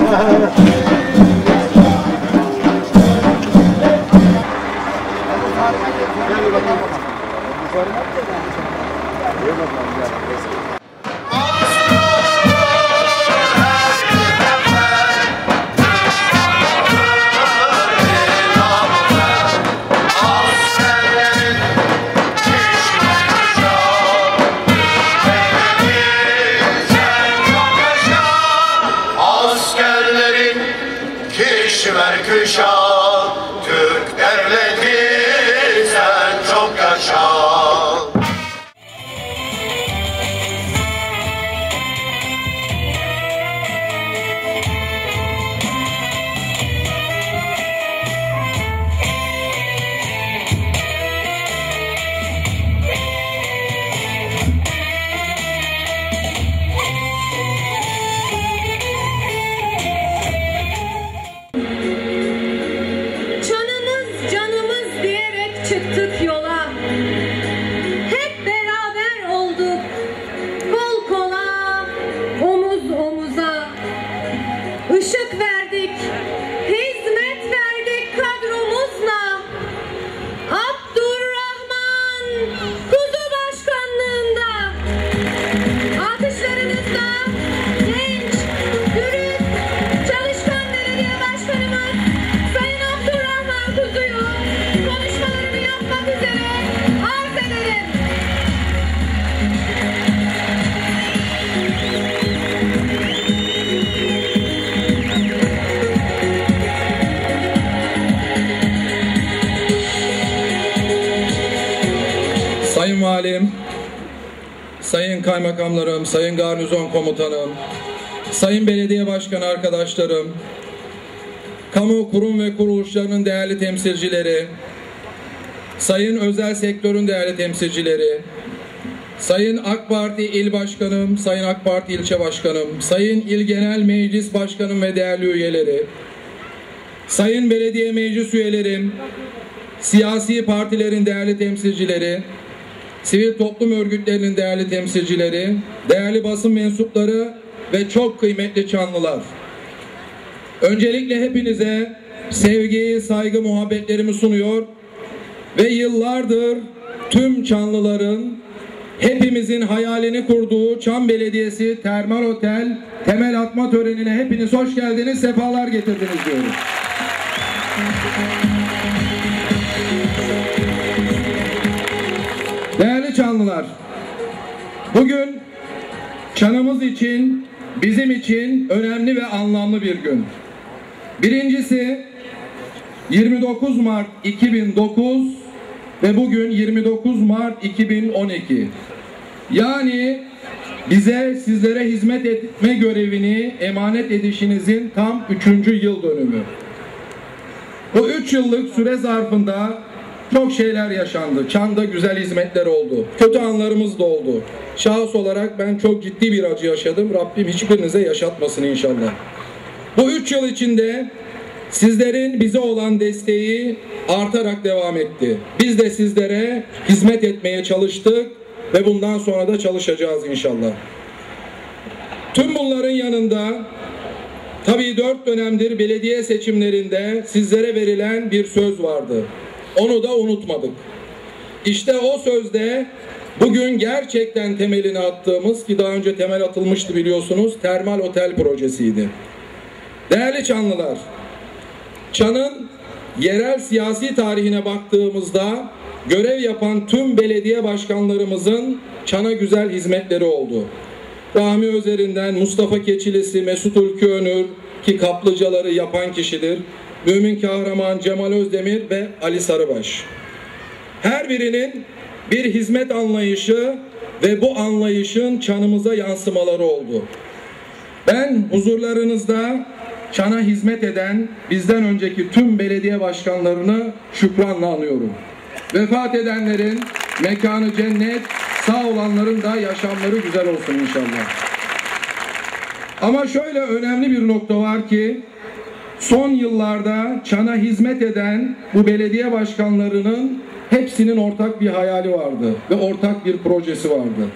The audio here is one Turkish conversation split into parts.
Gracias. Valim, Sayın Kaymakamlarım, Sayın Garnizon Komutanım, Sayın Belediye Başkanı arkadaşlarım, kamu kurum ve kuruluşlarının değerli temsilcileri, Sayın özel sektörün değerli temsilcileri, Sayın AK Parti İl Başkanım, Sayın AK Parti İlçe Başkanım, Sayın İl Genel Meclis Başkanım ve değerli üyeleri, Sayın Belediye Meclis üyelerim, siyasi partilerin değerli temsilcileri, sivil toplum örgütlerinin değerli temsilcileri, değerli basın mensupları ve çok kıymetli Çanlılar. Öncelikle hepinize sevgi, saygı, muhabbetlerimi sunuyor ve yıllardır tüm Çanlıların hepimizin hayalini kurduğu Çam Belediyesi Termal Otel temel atma törenine hepiniz hoş geldiniz, sefalar getirdiniz diyorum. Değerli Çanlılar, bugün Çanımız için, bizim için önemli ve anlamlı bir gün. Birincisi 29 Mart 2009 ve bugün 29 Mart 2012. Yani bize sizlere hizmet etme görevini emanet edişinizin tam 3. yıl dönümü. Bu 3 yıllık süre zarfında çok şeyler yaşandı. Çan'da güzel hizmetler oldu. Kötü anlarımız da oldu. Şahıs olarak ben çok ciddi bir acı yaşadım. Rabbim hiçbirinize yaşatmasın inşallah. Bu 3 yıl içinde sizlerin bize olan desteği artarak devam etti. Biz de sizlere hizmet etmeye çalıştık ve bundan sonra da çalışacağız inşallah. Tüm bunların yanında tabii dört dönemdir belediye seçimlerinde sizlere verilen bir söz vardı. Onu da unutmadık. İşte o sözde bugün gerçekten temelini attığımız ki daha önce temel atılmıştı biliyorsunuz termal otel projesiydi. Değerli Çanlılar, Çan'ın yerel siyasi tarihine baktığımızda görev yapan tüm belediye başkanlarımızın Çan'a güzel hizmetleri oldu. Rahmi Özer'inden Mustafa Keçilisi, Mesut Ülkü Önür ki kaplıcaları yapan kişidir. Mümin Kahraman, Cemal Özdemir ve Ali Sarıbaş. Her birinin bir hizmet anlayışı ve bu anlayışın çanımıza yansımaları oldu. Ben huzurlarınızda çana hizmet eden bizden önceki tüm belediye başkanlarını şükranla anıyorum. Vefat edenlerin mekanı cennet, sağ olanların da yaşamları güzel olsun inşallah. Ama şöyle önemli bir nokta var ki son yıllarda Çan'a hizmet eden bu belediye başkanlarının hepsinin ortak bir hayali vardı ve ortak bir projesi vardı.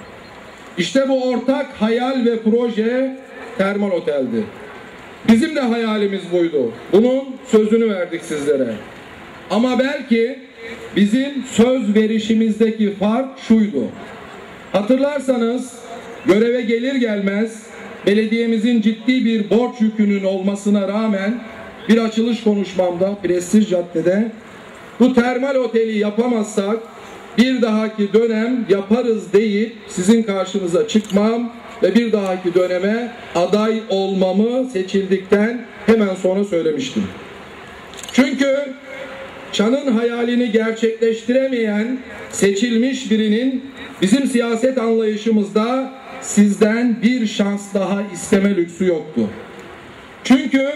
İşte bu ortak hayal ve proje Termal Otel'di. Bizim de hayalimiz buydu. Bunun sözünü verdik sizlere. Ama belki bizim söz verişimizdeki fark şuydu. Hatırlarsanız göreve gelir gelmez belediyemizin ciddi bir borç yükünün olmasına rağmen bir açılış konuşmamda Prestij Cadde'de bu termal oteli yapamazsak bir dahaki dönem yaparız deyip sizin karşınıza çıkmam ve bir dahaki döneme aday olmamı seçildikten hemen sonra söylemiştim. Çünkü Çan'ın hayalini gerçekleştiremeyen seçilmiş birinin bizim siyaset anlayışımızda sizden bir şans daha isteme lüksü yoktu. Çünkü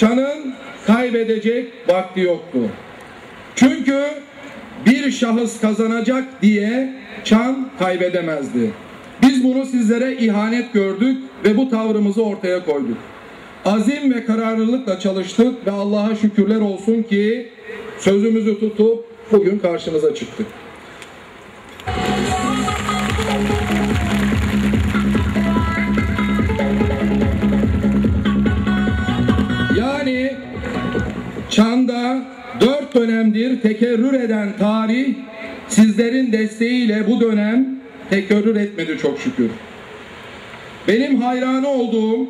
Çan'ın kaybedecek vakti yoktu. Çünkü bir şahıs kazanacak diye Çan kaybedemezdi. Biz bunu sizlere ihanet gördük ve bu tavrımızı ortaya koyduk. Azim ve kararlılıkla çalıştık ve Allah'a şükürler olsun ki sözümüzü tutup bugün karşınıza çıktık. Dört dönemdir tekerrür eden tarih sizlerin desteğiyle bu dönem tekerrür etmedi çok şükür. Benim hayranı olduğum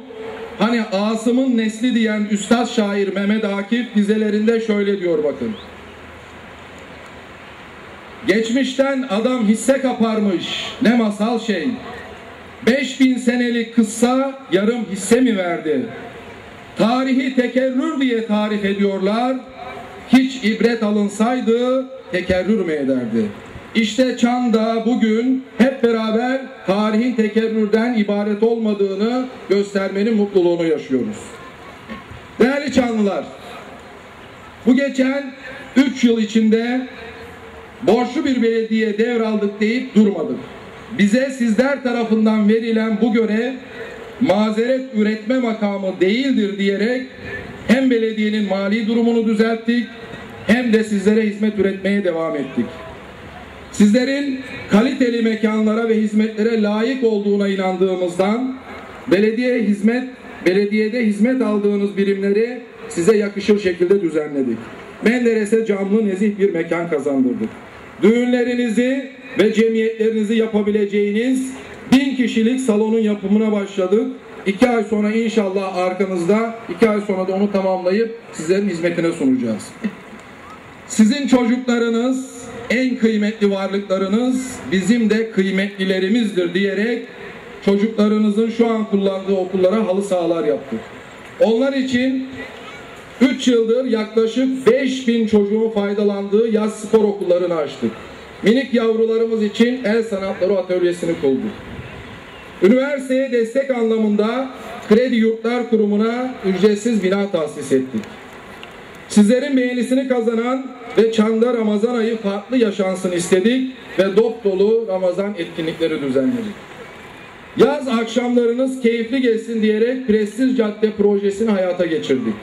hani Asım'ın nesli diyen üstad şair Mehmet Akif dizelerinde şöyle diyor bakın. Geçmişten adam hisse kaparmış ne masal şey. 5000 senelik kıssa yarım hisse mi verdi? Tarihi tekerrür diye tarif ediyorlar. Hiç ibret alınsaydı tekerrür mü ederdi? İşte Çan'da bugün hep beraber tarihin tekerrürden ibaret olmadığını göstermenin mutluluğunu yaşıyoruz. Değerli Çanlılar, bu geçen 3 yıl içinde borçlu bir belediye devraldık deyip durmadık. Bize sizler tarafından verilen bu görev mazeret üretme makamı değildir diyerek hem belediyenin mali durumunu düzelttik hem de sizlere hizmet üretmeye devam ettik. Sizlerin kaliteli mekanlara ve hizmetlere layık olduğuna inandığımızdan belediye hizmet belediyede hizmet aldığınız birimleri size yakışır şekilde düzenledik. Menderes'e camlı nezih bir mekan kazandırdık. Düğünlerinizi ve cemiyetlerinizi yapabileceğiniz bin kişilik salonun yapımına başladık. İki ay sonra inşallah arkanızda, iki ay sonra da onu tamamlayıp sizlerin hizmetine sunacağız. Sizin çocuklarınız en kıymetli varlıklarınız bizim de kıymetlilerimizdir diyerek çocuklarınızın şu an kullandığı okullara halı sahalar yaptık. Onlar için 3 yıldır yaklaşık 5000 çocuğun faydalandığı yaz spor okullarını açtık. Minik yavrularımız için el sanatları atölyesini kurduk. Üniversiteye destek anlamında Kredi Yurtlar Kurumu'na ücretsiz bina tahsis ettik. Sizlerin beğenisini kazanan ve Çanda Ramazan ayı farklı yaşansın istedik ve dop dolu Ramazan etkinlikleri düzenledik. Yaz akşamlarınız keyifli geçsin diyerek Prestij Cadde projesini hayata geçirdik.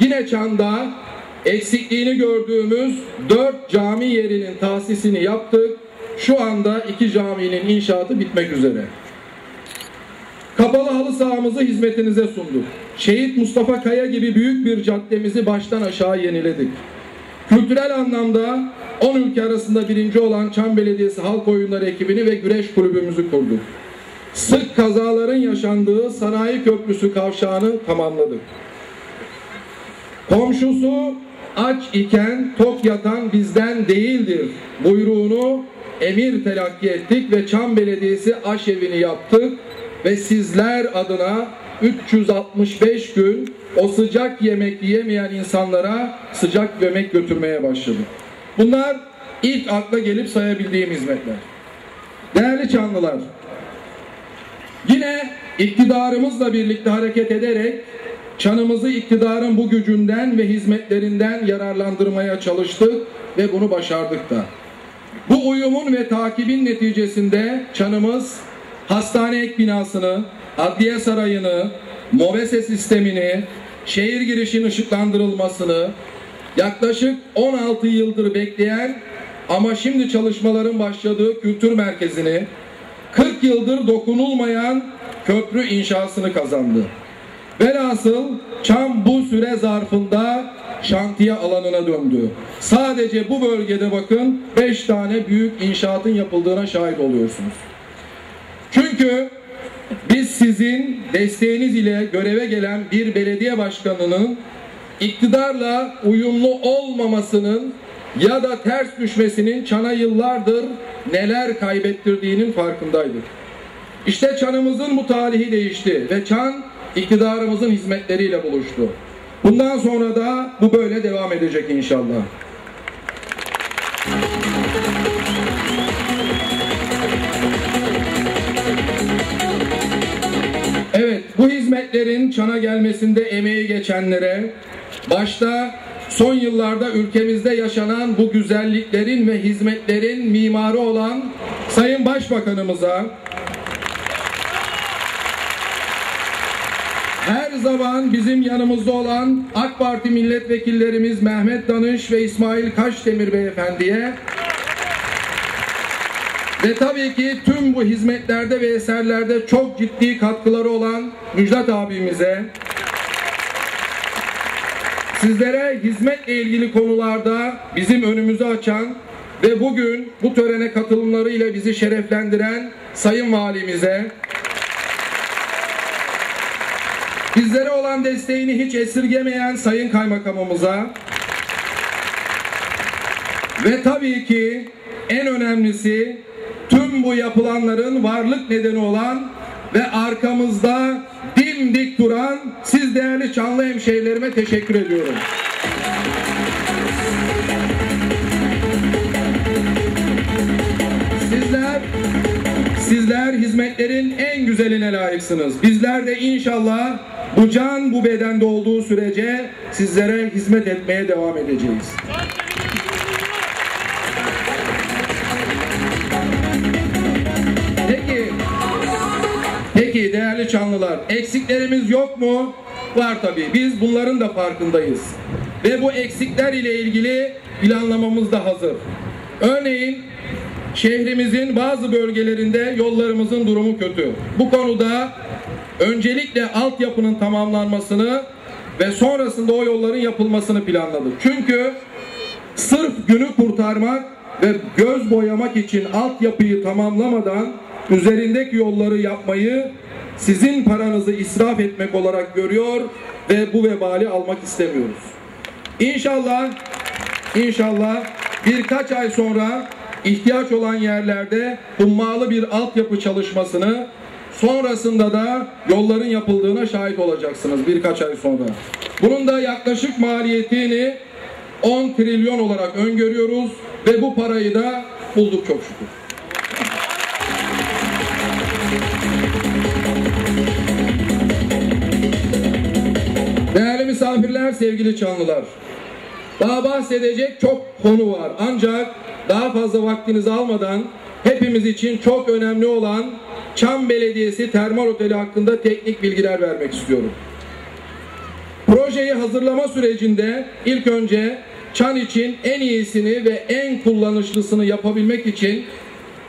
Yine Çanda eksikliğini gördüğümüz dört cami yerinin tahsisini yaptık. Şu anda iki caminin inşaatı bitmek üzere. Kapalı halı sahamızı hizmetinize sunduk. Şehit Mustafa Kaya gibi büyük bir caddemizi baştan aşağı yeniledik. Kültürel anlamda 10 ülke arasında birinci olan Çam Belediyesi Halk Oyunları ekibini ve güreş kulübümüzü kurduk. Sık kazaların yaşandığı Sanayi Köprüsü kavşağını tamamladık. Komşusu aç iken tok yatan bizden değildir buyruğunu emir telakki ettik ve Çam Belediyesi aşevini yaptık ve sizler adına 365 gün o sıcak yemek yiyemeyen insanlara sıcak yemek götürmeye başladık. Bunlar ilk akla gelip sayabildiğim hizmetler. Değerli Çanlılar, yine iktidarımızla birlikte hareket ederek çanımızı iktidarın bu gücünden ve hizmetlerinden yararlandırmaya çalıştık ve bunu başardık da. Bu uyumun ve takibin neticesinde çanımız hastane ek binasını, adliye sarayını, MOBESE sistemini, şehir girişinin ışıklandırılmasını, yaklaşık 16 yıldır bekleyen ama şimdi çalışmaların başladığı kültür merkezini, 40 yıldır dokunulmayan köprü inşasını kazandı. Velhasıl Çam bu süre zarfında şantiye alanına döndü. Sadece bu bölgede bakın 5 tane büyük inşaatın yapıldığına şahit oluyorsunuz. Çünkü biz sizin desteğiniz ile göreve gelen bir belediye başkanının iktidarla uyumlu olmamasının ya da ters düşmesinin Çan'a yıllardır neler kaybettirdiğinin farkındaydık. İşte Çan'ımızın bu talihi değişti ve Çan iktidarımızın hizmetleriyle buluştu. Bundan sonra da bu böyle devam edecek inşallah. Bu hizmetlerin Çan'a gelmesinde emeği geçenlere, başta son yıllarda ülkemizde yaşanan bu güzelliklerin ve hizmetlerin mimarı olan Sayın Başbakanımıza, her zaman bizim yanımızda olan AK Parti milletvekillerimiz Mehmet Danış ve İsmail Kaşdemir beyefendiye ve tabii ki tüm bu hizmetlerde ve eserlerde çok ciddi katkıları olan Müjdat abimize sizlere hizmetle ilgili konularda bizim önümüzü açan ve bugün bu törene katılımlarıyla bizi şereflendiren Sayın Valimize bizlere olan desteğini hiç esirgemeyen Sayın Kaymakamımıza ve tabii ki en önemlisi tüm bu yapılanların varlık nedeni olan ve arkamızda dimdik duran siz değerli Çanlı hemşehrilerime teşekkür ediyorum. Sizler sizler hizmetlerin en güzeline layıksınız. Bizler de inşallah bu can bu bedende olduğu sürece sizlere hizmet etmeye devam edeceğiz. Çanlılar, eksiklerimiz yok mu? Var tabii. Biz bunların da farkındayız. Ve bu eksikler ile ilgili planlamamız da hazır. Örneğin şehrimizin bazı bölgelerinde yollarımızın durumu kötü. Bu konuda öncelikle altyapının tamamlanmasını ve sonrasında o yolların yapılmasını planladık. Çünkü sırf günü kurtarmak ve göz boyamak için altyapıyı tamamlamadan üzerindeki yolları yapmayı sizin paranızı israf etmek olarak görüyor ve bu vebali almak istemiyoruz. İnşallah inşallah birkaç ay sonra ihtiyaç olan yerlerde hummalı bir altyapı çalışmasını sonrasında da yolların yapıldığına şahit olacaksınız birkaç ay sonra. Bunun da yaklaşık maliyetini 10 trilyon olarak öngörüyoruz ve bu parayı da bulduk çok şükür. Misafirler, sevgili Çanlılar. Daha bahsedecek çok konu var. Ancak daha fazla vaktinizi almadan hepimiz için çok önemli olan Çam Belediyesi Termal Oteli hakkında teknik bilgiler vermek istiyorum. Projeyi hazırlama sürecinde ilk önce Çan için en iyisini ve en kullanışlısını yapabilmek için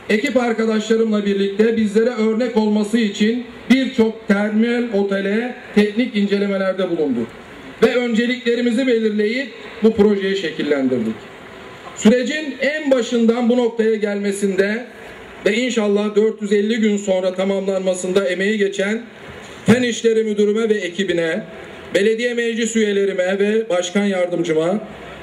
ekip arkadaşlarımla birlikte bizlere örnek olması için birçok termal otele teknik incelemelerde bulunduk. Ve önceliklerimizi belirleyip bu projeyi şekillendirdik. Sürecin en başından bu noktaya gelmesinde ve inşallah 450 gün sonra tamamlanmasında emeği geçen Fen İşleri Müdürüme ve ekibine, belediye meclis üyelerime ve başkan yardımcıma,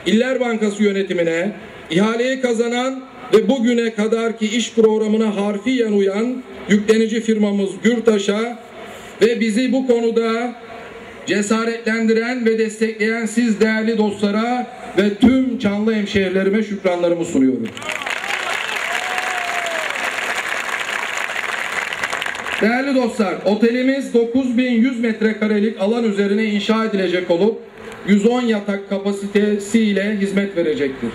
İller Bankası yönetimine, ihaleyi kazanan ve bugüne kadarki iş programına harfiyen uyan yüklenici firmamız Gürtaş'a ve bizi bu konuda cesaretlendiren ve destekleyen siz değerli dostlara ve tüm Çanlı hemşehrilerime şükranlarımı sunuyorum. Değerli dostlar, otelimiz 9100 metrekarelik alan üzerine inşa edilecek olup 110 yatak kapasitesiyle hizmet verecektir.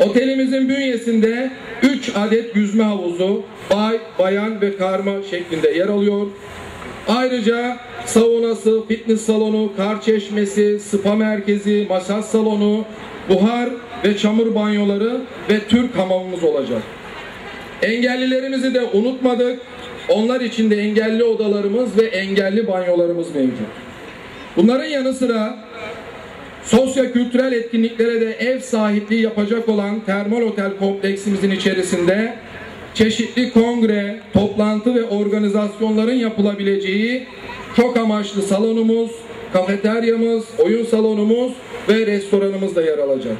Otelimizin bünyesinde 3 adet yüzme havuzu, bay, bayan ve karma şeklinde yer alıyor. Ayrıca saunası, fitness salonu, kar çeşmesi, spa merkezi, masaj salonu, buhar ve çamur banyoları ve Türk hamamımız olacak. Engellilerimizi de unutmadık. Onlar için de engelli odalarımız ve engelli banyolarımız mevcut. Bunların yanı sıra sosyo-kültürel etkinliklere de ev sahipliği yapacak olan termal otel kompleksimizin içerisinde çeşitli kongre, toplantı ve organizasyonların yapılabileceği çok amaçlı salonumuz, kafeteryamız, oyun salonumuz ve restoranımız da yer alacak.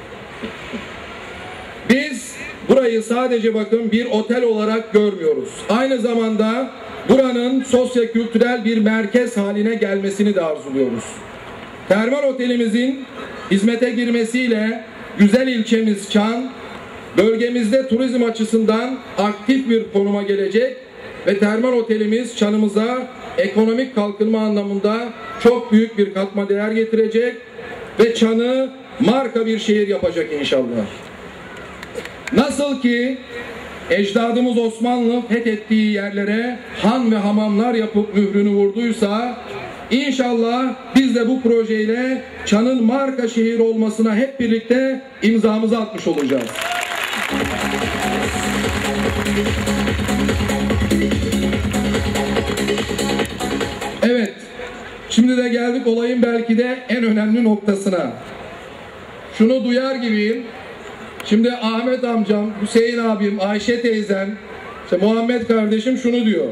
Biz burayı sadece bakın bir otel olarak görmüyoruz. Aynı zamanda buranın sosyo-kültürel bir merkez haline gelmesini de arzuluyoruz. Termal otelimizin hizmete girmesiyle güzel ilçemiz Çan, bölgemizde turizm açısından aktif bir konuma gelecek ve termal otelimiz Çan'ımıza ekonomik kalkınma anlamında çok büyük bir katma değer getirecek ve Çan'ı marka bir şehir yapacak inşallah. Nasıl ki ecdadımız Osmanlı fethettiği yerlere han ve hamamlar yapıp mührünü vurduysa inşallah biz de bu projeyle Çan'ın marka şehir olmasına hep birlikte imzamızı atmış olacağız. Evet. Şimdi de geldik olayın belki de en önemli noktasına. Şunu duyar gibiyim. Şimdi Ahmet amcam, Hüseyin abim, Ayşe teyzem, işte Muhammed kardeşim şunu diyor.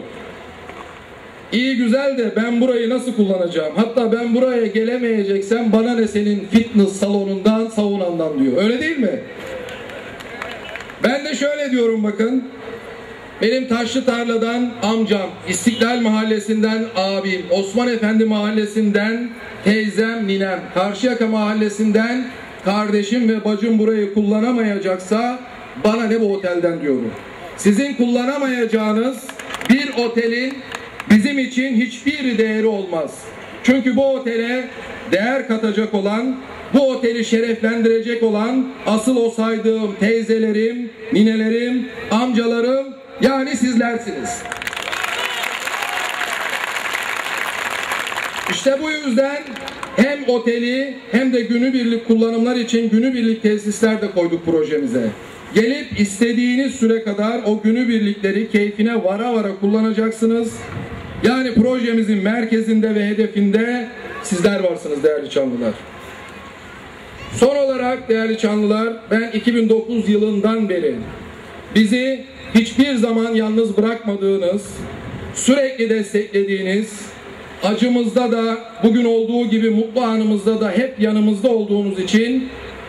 İyi güzel de ben burayı nasıl kullanacağım? Hatta ben buraya gelemeyeceksem bana ne senin fitness salonundan, saunandan diyor. Öyle değil mi? Ben de şöyle diyorum bakın. Benim Taşlı Tarla'dan amcam, İstiklal Mahallesi'nden abim, Osman Efendi Mahallesi'nden teyzem, ninem, Karşıyaka Mahallesi'nden kardeşim ve bacım burayı kullanamayacaksa bana ne bu otelden diyorum. Sizin kullanamayacağınız bir otelin bizim için hiçbir değeri olmaz. Çünkü bu otele değer katacak olan, bu oteli şereflendirecek olan asıl o saydığım teyzelerim, ninelerim, amcalarım yani sizlersiniz. İşte bu yüzden hem oteli hem de günübirlik kullanımlar için günübirlik tesisler de koyduk projemize. Gelip istediğiniz süre kadar o günübirlikleri keyfine vara vara kullanacaksınız. Yani projemizin merkezinde ve hedefinde sizler varsınız değerli Çamlılar. Son olarak değerli Çamlılar ben 2009 yılından beri bizi hiçbir zaman yalnız bırakmadığınız, sürekli desteklediğiniz, acımızda da bugün olduğu gibi mutlu anımızda da hep yanımızda olduğunuz için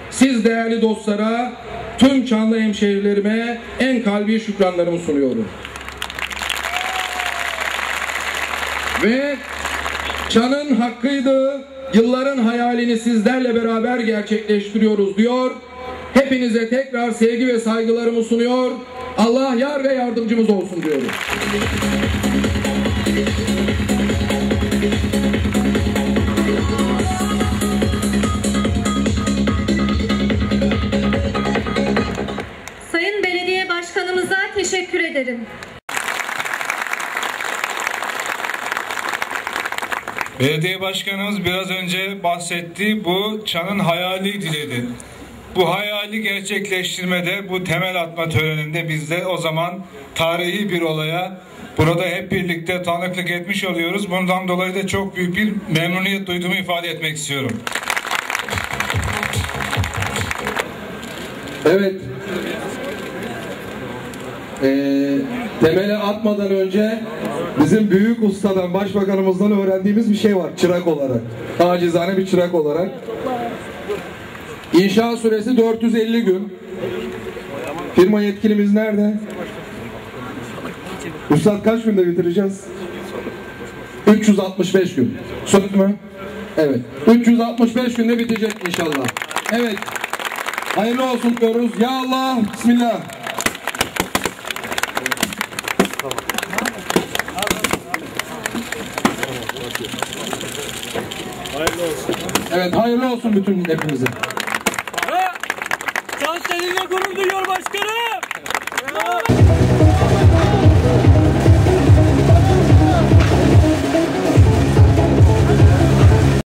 siz değerli dostlara, tüm Çanlı hemşehrilerime en kalbi şükranlarımı sunuyorum. Ve Çan'ın hakkıydı, yılların hayalini sizlerle beraber gerçekleştiriyoruz diyor. Hepinize tekrar sevgi ve saygılarımı sunuyor. Allah yar ve yardımcımız olsun diyorum. Sayın Belediye Başkanımıza teşekkür ederim. Belediye başkanımız biraz önce bahsetti. Bu Çan'ın hayaliydi dedi. Bu hayali gerçekleştirmede bu temel atma töreninde biz de o zaman tarihi bir olaya burada hep birlikte tanıklık etmiş oluyoruz. Bundan dolayı da çok büyük bir memnuniyet duyduğumu ifade etmek istiyorum. Evet. Ee, temele atmadan önce bizim büyük ustadan, başbakanımızdan öğrendiğimiz bir şey var çırak olarak. Acizane bir çırak olarak. İnşa süresi 450 gün. Firma yetkilimiz nerede? Üstad kaç günde bitireceğiz? 365 gün. Söz mü? Evet. 365 günde bitecek inşallah. Evet. Hayırlı olsun diyoruz. Ya Allah. Bismillah. Evet hayırlı olsun bütün hepimize.